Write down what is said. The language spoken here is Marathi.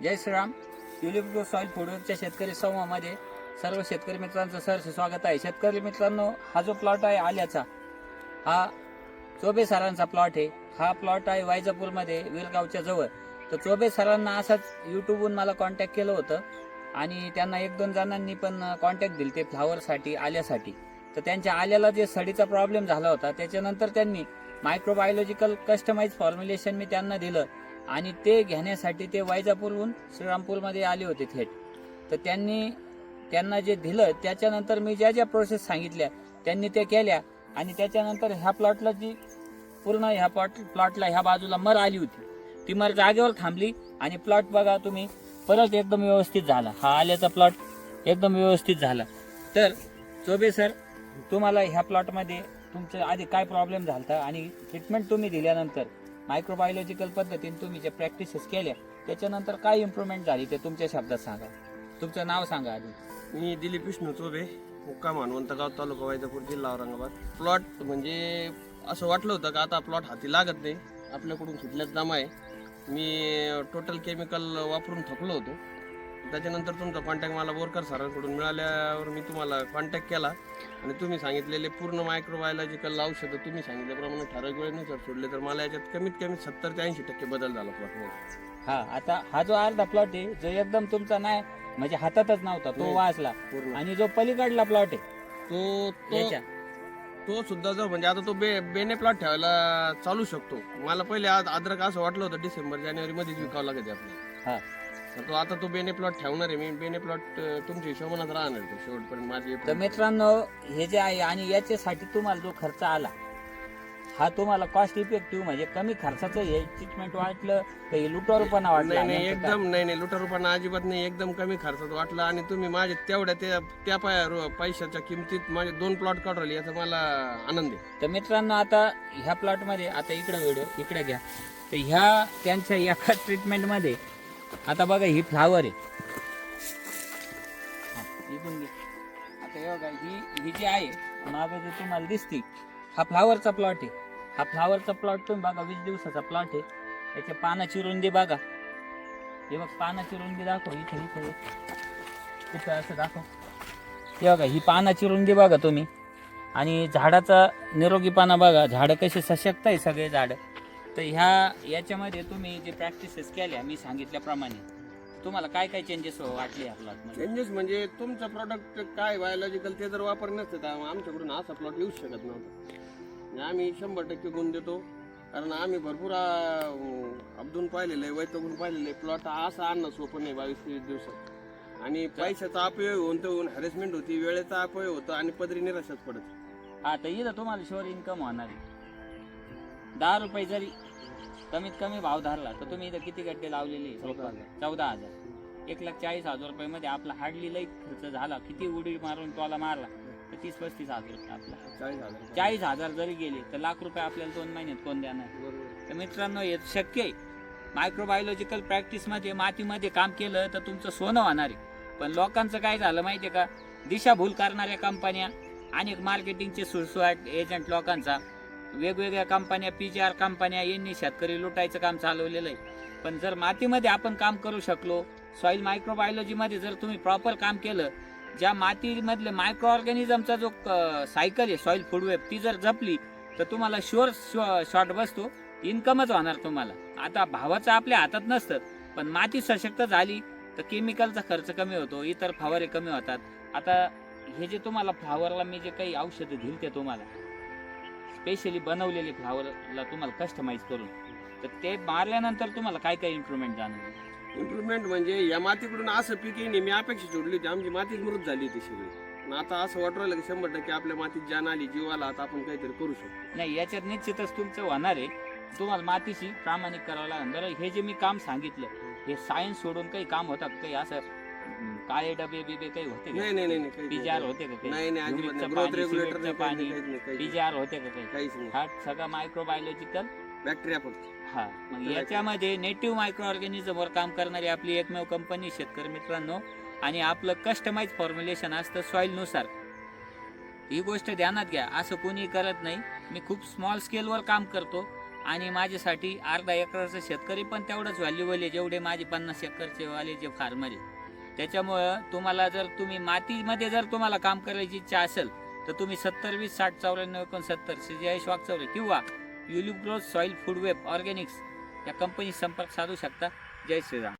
जय श्रीराम. ट्युलिप सॉईल सॉइल शेतकरी समूहामध्ये सर्व शेतकरी मित्रांचं सहर्ष स्वागत आहे. शेतकरी मित्रांनो हा जो प्लॉट आहे आल्याचा हा चोबे सरांचा प्लॉट आहे. हा प्लॉट आहे वायजापूरमध्ये विरगावच्या जवळ. तर चोबे सरांना असाच युट्यूबवरून मला कॉन्टॅक्ट केलं होतं आणि त्यांना एक दोन जणांनी पण कॉन्टॅक्ट दिले ते फ्लावरसाठी आल्यासाठी. तर त्यांच्या आल्याला जे सडीचा प्रॉब्लेम झाला होता त्याच्यानंतर त्यांनी मायक्रोबायोलॉजिकल कस्टमाइज फॉर्म्युलेशन मी त्यांना दिलं. आणि ते घेण्यासाठी ते वायजापूरहून श्रीरामपूरमध्ये आले होते थेट. तर त्यांनी त्यांना जे दिलं त्याच्यानंतर मी ज्या ज्या प्रोसेस सांगितल्या त्यांनी त्या केल्या. आणि त्याच्यानंतर ह्या प्लॉटला जी पूर्ण ह्या प्लॉट प्लॉटला ह्या बाजूला मर आली होती. ती मर जागेवर थांबली आणि प्लॉट बघा तुम्ही परत एकदम व्यवस्थित झाला. हा आल्याचा प्लॉट एकदम व्यवस्थित झाला. तर चोबे सर तुम्हाला ह्या प्लॉटमध्ये तुमचं आधी काय प्रॉब्लेम झाला आणि ट्रीटमेंट तुम्ही दिल्यानंतर? मायक्रोबायोलॉजिकल पद्धतीने तुम्ही जे प्रॅक्टिसेस केल्या त्याच्यानंतर काय इम्प्रूव्हमेंट झाली ते तुमच्या शब्दात सांगा. तुमचं नाव सांगा आधी. मी दिलीप विष्णू चोबे मुक्काम हनुमंतगाव तालुका वैजापूर जिल्हा औरंगाबाद. प्लॉट म्हणजे असं वाटलं होतं का आता प्लॉट हाती लागत नाही. आपल्याकडून सुटल्याच जमा आहे. मी टोटल केमिकल वापरून थकलो होतो. त्याच्यानंतर तुमचा कॉन्टॅक्ट मला बोरकर सरांकडून मिळाल्यावर मी तुम्हाला कॉन्टॅक्ट केला. आणि तुम्ही सांगितलेले पूर्ण मायक्रोबायोलॉजिकल औषधं तुम्ही सांगितल्याप्रमाणे ठराविक वेळेनुसार सोडले तर मला याच्यात कमीत कमी सत्तर ते ऐंशी टक्के बदल झाला प्लॉटमध्ये हा आता हा जो अर्धा प्लॉट आहे जो एकदम तुमचा नाही म्हणजे हातातच नव्हता तो नाही. वाचला. पूर्ण. आणि जो पलीकडला प्लॉट आहे तो तो याच्या. तो सुद्धा जो म्हणजे आता तो बे बेने प्लॉट ठेवायला चालू शकतो. मला पहिले आज अद्रक असं वाटलं होतं डिसेंबर जानेवारी मध्येच विकावं लागत आपल्याला. हा. तर तो आता तो बेने प्लॉट ठेवणार आहे. मी बेने प्लॉट तुमच्या हिशोबानच राहणार तो शेवटपर्यंत. माझी तर मित्रांनो हे जे आहे आणि याच्यासाठी तुम्हाला जो खर्च आला हा तुम्हाला कॉस्ट इफेक्टिव्ह म्हणजे कमी खर्चाचं हे ट्रीटमेंट वाटलं तर हे लुटारूपणा वाटला? नाही नाही? एकदम नाही नाही लुटा रुपयानं अजिबात नाही एकदम कमी खर्चात वाटलं. आणि तुम्ही माझे तेवढ्या त्या त्या पाय रो- पैशाच्या किमतीत माझे दोन प्लॉट काढवले याचा मला आनंद आहे. तर मित्रांनो आता ह्या प्लॉटमध्ये आता इकडे व्हिडिओ इकडे घ्या. तर ह्या त्यांच्या एका ट्रीटमेंटमध्ये आता बघा ही फ्लावर आहे. हा, इकडून घे. आता हे बघा ही ही जी आहे मागे जे तुम्हाला दिसते हा फ्लावरचा प्लॉट आहे. हा फ्लावरचा प्लॉट तुम्ही बघा वीस दिवसाचा प्लॉट आहे. त्याच्या पानाची रुंदी बघा. हे बघ पानाची रुंदी दाखव इथे इथे. इथं असं दाखव. हे बघा ही पानाची रुंदी बघा तुम्ही. आणि झाडाचा निरोगीपणा बघा. झाडं कशी सशक्त आहे सगळे झाडं. तर ह्या याच्यामध्ये तुम्ही जे प्रॅक्टिसेस केल्या मी सांगितल्याप्रमाणे तुम्हाला काय काय चेंजेस वाटले प्लॉटमध्ये चेंजेस म्हणजे तुमचं प्रॉडक्ट काय बायोलॉजिकल ते जर वापर नसतं तर आमच्याकडून असा प्लॉट येऊच शकत नव्हता. आम्ही शंभर टक्के गुण देतो. कारण आम्ही भरपूर अब्दून पाहिलेलं आहे वैतगून पाहिलेलं आहे प्लॉट असा आणणं सोपं नाही बावीस तेवीस दिवसात. आणि पैशाचा अपयोग होऊन तर होऊन हॅरेसमेंट होती वेळेचा अपयोग होतो आणि पदरी निराशात पडत. हा तर इथं तुम्हाला शुअर इन्कम होणार आहे. दहा रुपये जरी कमीत कमी भाव धरला तर तुम्ही इथं किती गड्डे लावलेले चौदा हजार. चौदा हजार. एक लाख चाळीस हजार रुपये मध्ये आपला हार्डली लई खर्च झाला. किती उडी मारून टोला मारला तर तीस पस्तीस हजार रुपये आपला. चाळीस हजार. जरी गेले तर लाख रुपये आपल्याला दोन महिन्यात कोण देणार? तर मित्रांनो हे शक्य आहे. मायक्रोबायोलॉजिकल प्रॅक्टिसमध्ये मातीमध्ये काम केलं तर तुमचं सोनं होणार आहे. पण लोकांचं काय झालं माहिती आहे का? दिशाभूल करणाऱ्या कंपन्या अनेक मार्केटिंगचे सुळसुळाट एजंट लोकांचा वेगवेगळ्या कंपन्या पी जी आर कंपन्या यांनी शेतकरी लुटायचं काम चालवलेलं आहे. पण जर मातीमध्ये आपण काम करू शकलो सॉईल मायक्रोबायोलॉजीमध्ये जर तुम्ही प्रॉपर काम केलं ज्या मातीमधले मायक्रो ऑर्गॅनिझमचा जो सायकल आहे सॉईल फूडवेब ती जर जपली तर तुम्हाला शुअर शॉर्ट बसतो इन्कमच होणार तुम्हाला. आता भावाचं आपल्या हातात नसतं पण माती सशक्त झाली तर केमिकलचा खर्च कमी होतो इतर फवारे कमी होतात. आता हे जे तुम्हाला फ्लावरला मी जे काही औषधं दिली ते तुम्हाला स्पेशली बनवलेले फ्लावरला तुम्हाला कस्टमाइज करून. तर ते मारल्यानंतर तुम्हाला काय काय इम्प्रूव्हमेंट जाणवलं? इम्प्रुव्हमेंट म्हणजे या मातीकडून असं पीक येईन मी अपेक्षा सोडली होती. आमची मातीच मृत झाली होती सगळी. पण आता असं वाटू राहिलं की शंभर टक्के आपल्या मातीत जान आली जीव आला आता आपण काहीतरी करू शकतो. नाही याच्यात निश्चितच तुमचं होणार आहे. तुम्हाला मातीशी प्रामाणिक करावं लागेल बरं हे जे मी काम सांगितलं हे सायन्स सोडून काही काम होतं का? काही असं काळे डबे बिबे काही होते नाही नाही नाही, नाही होते का काही? नाही नाही अजिबात ग्रोथ पाणी, रेग्युलेटर सिमेंटचं नाही काहीच पाणी काहीच नाही, काहीच होते का काही? काहीच नाही. हा सगळं मायक्रोबायोलॉजिकल बॅक्टेरिया फक्त हा मग याच्यामध्ये नेटिव्ह मायक्रो ऑर्गॅनिझमवर काम करणारी आपली एकमेव कंपनी शेतकरी मित्रांनो आणि आपलं कस्टमाइज फॉर्म्युलेशन असतं सॉईलनुसार ही गोष्ट ध्यानात घ्या असं कोणी करत नाही. मी खूप स्मॉल स्केलवर काम करतो आणि माझ्यासाठी अर्धा एकरचं शेतकरी पण तेवढंच व्हॅल्युबल आहे जेवढे माझे पन्नास एकरचे वाले जे फार्मर आहे. त्याच्यामुळं तुम्हाला जर तुम्ही मातीमध्ये जर तुम्हाला काम करायची इच्छा असेल तर तुम्ही सत्तर वीस साठ चौऱ्याण्णव एकोणसत्तर जयेश चौरे किंवा tulip growth soil food web organics या कंपनी संपर्क साधू शकता. जय श्रीराम.